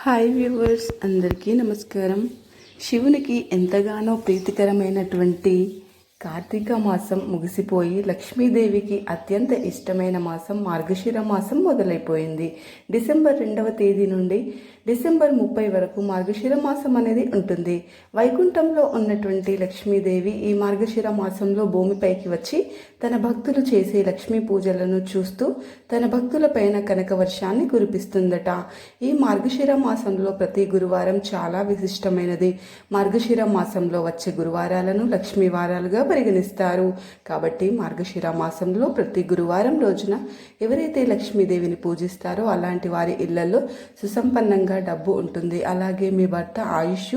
Hi viewers అందరికీ నమస్కారం. శివునికి ఎంతగానో ప్రీతికరమైనటువంటి కార్తీక మాసం ముగిసిపోయి లక్ష్మీదేవికి అత్యంత ఇష్టమైన మాసం మార్గశిర మాసం మొదలైపోయింది. డిసెంబర్ రెండవ తేదీ నుండి డిసెంబర్ ముప్పై వరకు మార్గశిర మాసం అనేది ఉంటుంది. వైకుంఠంలో ఉన్నటువంటి లక్ష్మీదేవి ఈ మార్గశిర మాసంలో భూమిపైకి వచ్చి తన భక్తులు చేసే లక్ష్మీ పూజలను చూస్తూ తన భక్తులపైన కనక వర్షాన్ని కురిపిస్తుందట. ఈ మార్గశిర మాసంలో ప్రతి గురువారం చాలా విశిష్టమైనది. మార్గశిర మాసంలో వచ్చే గురువారాలను లక్ష్మీ వారాలుగా పరిగణిస్తారు. కాబట్టి మార్గశిర మాసంలో ప్రతి గురువారం రోజున ఎవరైతే లక్ష్మీదేవిని పూజిస్తారో అలాంటి వారి ఇళ్ళలో సుసంపన్నంగా డబ్బు ఉంటుంది. అలాగే మీ భర్త ఆయుష్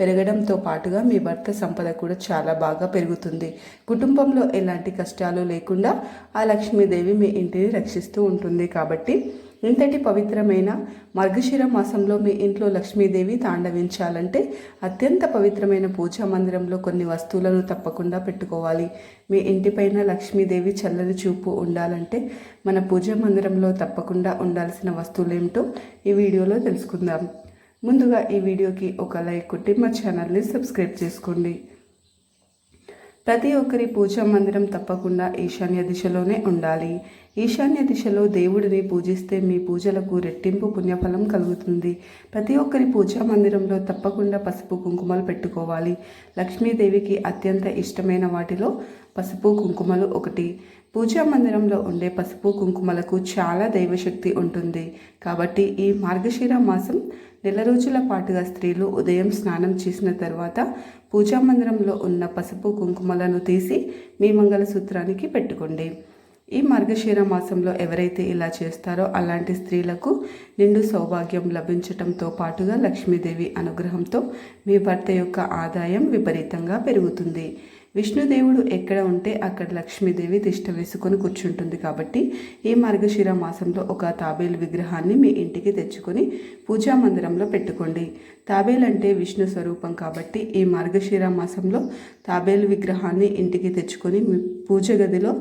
పెరగడంతో పాటుగా మీ భర్త సంపద కూడా చాలా బాగా పెరుగుతుంది. కుటుంబంలో ఎలాంటి కష్టాలు లేకుండా ఆ లక్ష్మీదేవి మీ ఇంటిని రక్షిస్తూ ఉంటుంది. కాబట్టి ఇంతటి పవిత్రమైన మార్గశిర మాసంలో మీ ఇంట్లో లక్ష్మీదేవి తాండవించాలంటే అత్యంత పవిత్రమైన పూజా మందిరంలో కొన్ని వస్తువులను తప్పకుండా పెట్టుకోవాలి. మీ ఇంటిపైన లక్ష్మీదేవి చల్లని చూపు ఉండాలంటే మన పూజా మందిరంలో తప్పకుండా ఉండాల్సిన వస్తువులు ఏమిటో ఈ వీడియోలో తెలుసుకుందాం. ముందుగా ఈ వీడియోకి ఒక లైక్ కొట్టి మా ఛానల్ని సబ్స్క్రైబ్ చేసుకోండి. ప్రతి ఒక్కరి పూజా మందిరం తప్పకుండా ఈశాన్య దిశలోనే ఉండాలి. ఈశాన్య దిశలో దేవుడిని పూజిస్తే మీ పూజలకు రెట్టింపు పుణ్యఫలం కలుగుతుంది. ప్రతి ఒక్కరి పూజా మందిరంలో తప్పకుండా పసుపు కుంకుమలు పెట్టుకోవాలి. లక్ష్మీదేవికి అత్యంత ఇష్టమైన వాటిలో పసుపు కుంకుమలు ఒకటి. పూజా మందిరంలో ఉండే పసుపు కుంకుమలకు చాలా దైవశక్తి ఉంటుంది. కాబట్టి ఈ మార్గశిర మాసం నెల రోజుల పాటుగా స్త్రీలు ఉదయం స్నానం చేసిన తర్వాత పూజా మందిరంలో ఉన్న పసుపు కుంకుమలను తీసి మీ మంగళసూత్రానికి పెట్టుకోండి. ఈ మార్గశిర మాసంలో ఎవరైతే ఇలా చేస్తారో అలాంటి స్త్రీలకు నిండు సౌభాగ్యం లభించటంతో పాటుగా లక్ష్మీదేవి అనుగ్రహంతో మీ భర్త యొక్క ఆదాయం విపరీతంగా పెరుగుతుంది. విష్ణుదేవుడు ఎక్కడ ఉంటే అక్కడ లక్ష్మీదేవి తిష్ట వేసుకొని కూర్చుంటుంది కాబట్టి ఈ మార్గశిర మాసంలో ఒక తాబేలు విగ్రహాన్ని మీ ఇంటికి తెచ్చుకొని పూజా మందిరంలో పెట్టుకోండి. తాబేలు అంటే విష్ణు స్వరూపం కాబట్టి ఈ మార్గశిర మాసంలో తాబేలు విగ్రహాన్ని ఇంటికి తెచ్చుకొని మీ పూజ గదిలో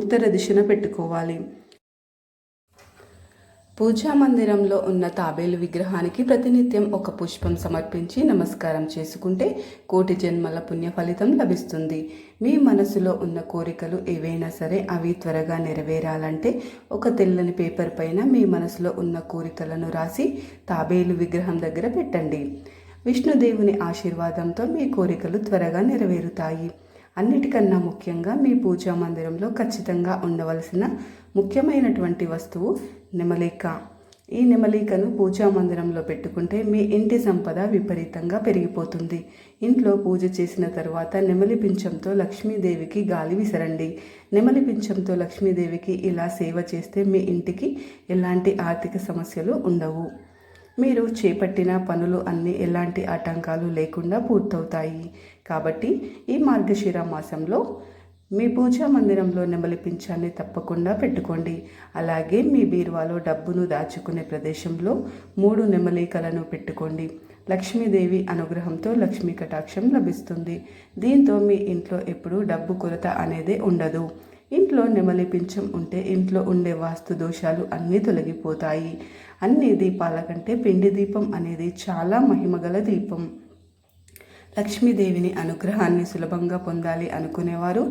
ఉత్తర దిశన పెట్టుకోవాలి. పూజా మందిరంలో ఉన్న తాబేలు విగ్రహానికి ప్రతినిత్యం ఒక పుష్పం సమర్పించి నమస్కారం చేసుకుంటే కోటి జన్మల పుణ్య ఫలితం లభిస్తుంది. మీ మనసులో ఉన్న కోరికలు ఏవైనా సరే అవి త్వరగా నెరవేరాలంటే ఒక తెల్లని పేపర్ పైన మీ మనసులో ఉన్న కోరికలను రాసి తాబేలు విగ్రహం దగ్గర పెట్టండి. విష్ణుదేవుని ఆశీర్వాదంతో మీ కోరికలు త్వరగా నెరవేరుతాయి. అన్నిటికన్నా ముఖ్యంగా మీ పూజా మందిరంలో ఖచ్చితంగా ఉండవలసిన ముఖ్యమైనటువంటి వస్తువు నెమలిక. ఈ నెమలికను పూజా మందిరంలో పెట్టుకుంటే మీ ఇంటి సంపద విపరీతంగా పెరిగిపోతుంది. ఇంట్లో పూజ చేసిన తర్వాత నెమలి పింఛంతో లక్ష్మీదేవికి గాలి విసరండి. నెమలి పింఛంతో లక్ష్మీదేవికి ఇలా సేవ చేస్తే మీ ఇంటికి ఎలాంటి ఆర్థిక సమస్యలు ఉండవు. మీరు చేపట్టిన పనులు అన్నీ ఎలాంటి ఆటంకాలు లేకుండా పూర్తవుతాయి. కాబట్టి ఈ మార్గశిర మాసంలో మీ పూజా మందిరంలో నెమలి పింఛాన్ని తప్పకుండా పెట్టుకోండి. అలాగే మీ బీరువాలో డబ్బును దాచుకునే ప్రదేశంలో మూడు నెమలికలను పెట్టుకోండి. లక్ష్మీదేవి అనుగ్రహంతో లక్ష్మీ కటాక్షం లభిస్తుంది. దీంతో మీ ఇంట్లో ఎప్పుడూ డబ్బు కొరత అనేది ఉండదు. ఇంట్లో నెమలి పింఛం ఉంటే ఇంట్లో ఉండే వాస్తు దోషాలు అన్నీ తొలగిపోతాయి. అన్ని దీపాల కంటే పిండి దీపం అనేది చాలా మహిమగల దీపం. లక్ష్మీదేవిని అనుగ్రహాన్ని సులభంగా పొందాలి అనుకునేవారు.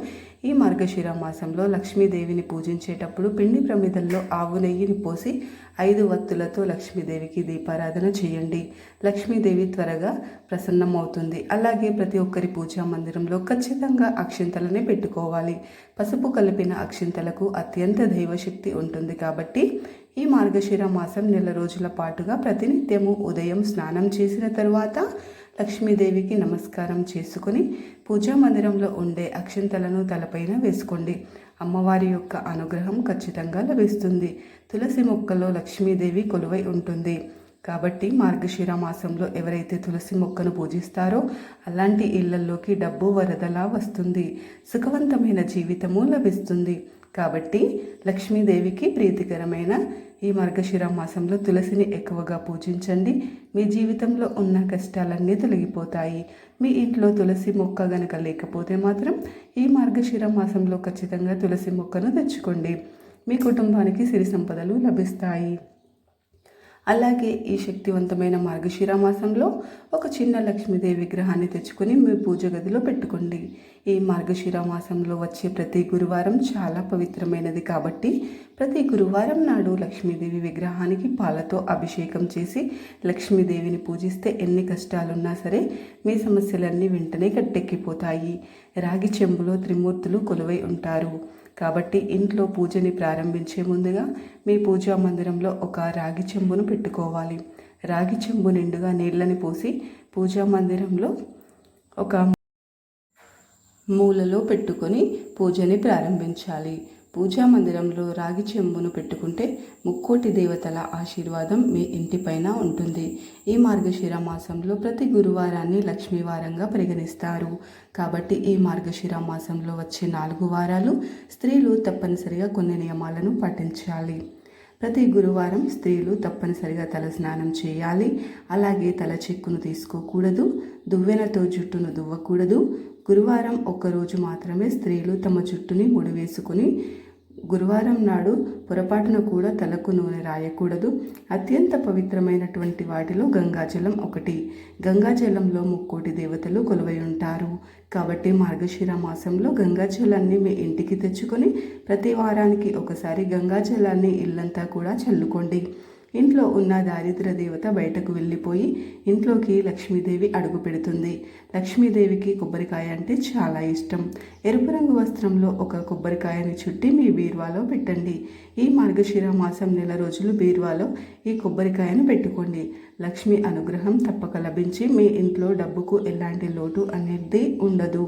ఈ మార్గశిర మాసంలో లక్ష్మీదేవిని పూజించేటప్పుడు పిండి ప్రమిదల్లో ఆవు నెయ్యిని పోసి ఐదు వత్తులతో లక్ష్మీదేవికి దీపారాధన చేయండి. లక్ష్మీదేవి త్వరగా ప్రసన్నమవుతుంది. అలాగే ప్రతి ఒక్కరి పూజా మందిరంలో ఖచ్చితంగా అక్షింతలనే పెట్టుకోవాలి. పసుపు కలిపిన అక్షింతలకు అత్యంత దైవశక్తి ఉంటుంది కాబట్టి ఈ మార్గశిర మాసం నెల రోజుల పాటుగా ప్రతినిత్యము ఉదయం స్నానం చేసిన తరువాత లక్ష్మీదేవికి నమస్కారం చేసుకుని పూజా మందిరంలో ఉండే అక్షింతలను తలపైన వేసుకోండి. అమ్మవారి యొక్క అనుగ్రహం ఖచ్చితంగా లభిస్తుంది. తులసి మొక్కలో లక్ష్మీదేవి కొలువై ఉంటుంది. కాబట్టి మార్గశిర మాసంలో ఎవరైతే తులసి మొక్కను పూజిస్తారో అలాంటి ఇళ్ళలోకి డబ్బు వరదలా వస్తుంది. సుఖవంతమైన జీవితము లభిస్తుంది. కాబట్టి లక్ష్మీదేవికి ప్రీతికరమైన ఈ మార్గశిర మాసంలో తులసిని ఎక్కువగా పూజించండి. మీ జీవితంలో ఉన్న కష్టాలన్నీ తొలగిపోతాయి. మీ ఇంట్లో తులసి మొక్క గనక లేకపోతే మాత్రం ఈ మార్గశిర మాసంలో ఖచ్చితంగా తులసి మొక్కను తెచ్చుకోండి. మీ కుటుంబానికి సిరి సంపదలు లభిస్తాయి. అలాగే ఈ శక్తివంతమైన మార్గశిర మాసంలో ఒక చిన్న లక్ష్మీదేవి విగ్రహాన్ని తెచ్చుకొని మీ పూజ గదిలో పెట్టుకోండి. ఈ మార్గశిర మాసంలో వచ్చే ప్రతి గురువారం చాలా పవిత్రమైనది కాబట్టి ప్రతి గురువారం నాడు లక్ష్మీదేవి విగ్రహానికి పాలతో అభిషేకం చేసి లక్ష్మీదేవిని పూజిస్తే ఎన్ని కష్టాలున్నా సరే మీ సమస్యలన్నీ వెంటనే కట్టెక్కిపోతాయి రాగి చెంబులో త్రిమూర్తులు కొలువై ఉంటారు. కాబట్టి ఇంట్లో పూజని ప్రారంభించే ముందుగా మీ పూజా మందిరంలో ఒక రాగి చెంబును పెట్టుకోవాలి. రాగి చెంబు నిండుగా నీళ్ళని పోసి పూజా మందిరంలో ఒక మూలలో పెట్టుకొని పూజని ప్రారంభించాలి. పూజా మందిరంలో రాగి చెంబును పెట్టుకుంటే ముక్కోటి దేవతల ఆశీర్వాదం మీ ఇంటిపైన ఉంటుంది. ఈ మార్గశిర మాసంలో ప్రతి గురువారాన్ని లక్ష్మీవారంగా పరిగణిస్తారు. కాబట్టి ఈ మార్గశిర మాసంలో వచ్చే నాలుగు వారాలు స్త్రీలు తప్పనిసరిగా కొన్ని నియమాలను పాటించాలి. ప్రతి గురువారం స్త్రీలు తప్పనిసరిగా తల స్నానం చేయాలి. అలాగే తల చెక్కును తీసుకోకూడదు. దువ్వెనతో జుట్టును దువ్వకూడదు. గురువారం ఒక్కరోజు మాత్రమే స్త్రీలు తమ జుట్టుని ముడివేసుకుని గురువారం నాడు పొరపాటున కూడా తలకు నూనె రాయకూడదు. అత్యంత పవిత్రమైనటువంటి వాటిలో గంగాజలం ఒకటి. గంగాజలంలో ముక్కోటి దేవతలు కొలువై ఉంటారు. కాబట్టి మార్గశిర మాసంలో గంగాజలాన్ని మీ ఇంటికి తెచ్చుకొని ప్రతి వారానికి ఒకసారి గంగాజలాన్ని ఇల్లంతా కూడా చల్లుకోండి. ఇంట్లో ఉన్న దారిద్ర దేవత బయటకు వెళ్ళిపోయి ఇంట్లోకి లక్ష్మీదేవి అడుగు పెడుతుంది. లక్ష్మీదేవికి కొబ్బరికాయ అంటే చాలా ఇష్టం. ఎరుపు రంగు వస్త్రంలో ఒక కొబ్బరికాయని చుట్టి మీ బీరువాలో పెట్టండి. ఈ మార్గశిర మాసం నెల రోజులు బీరువాలో ఈ కొబ్బరికాయను పెట్టుకోండి. లక్ష్మి అనుగ్రహం తప్పక లభించి మీ ఇంట్లో డబ్బుకు ఎలాంటి లోటు అనేది ఉండదు.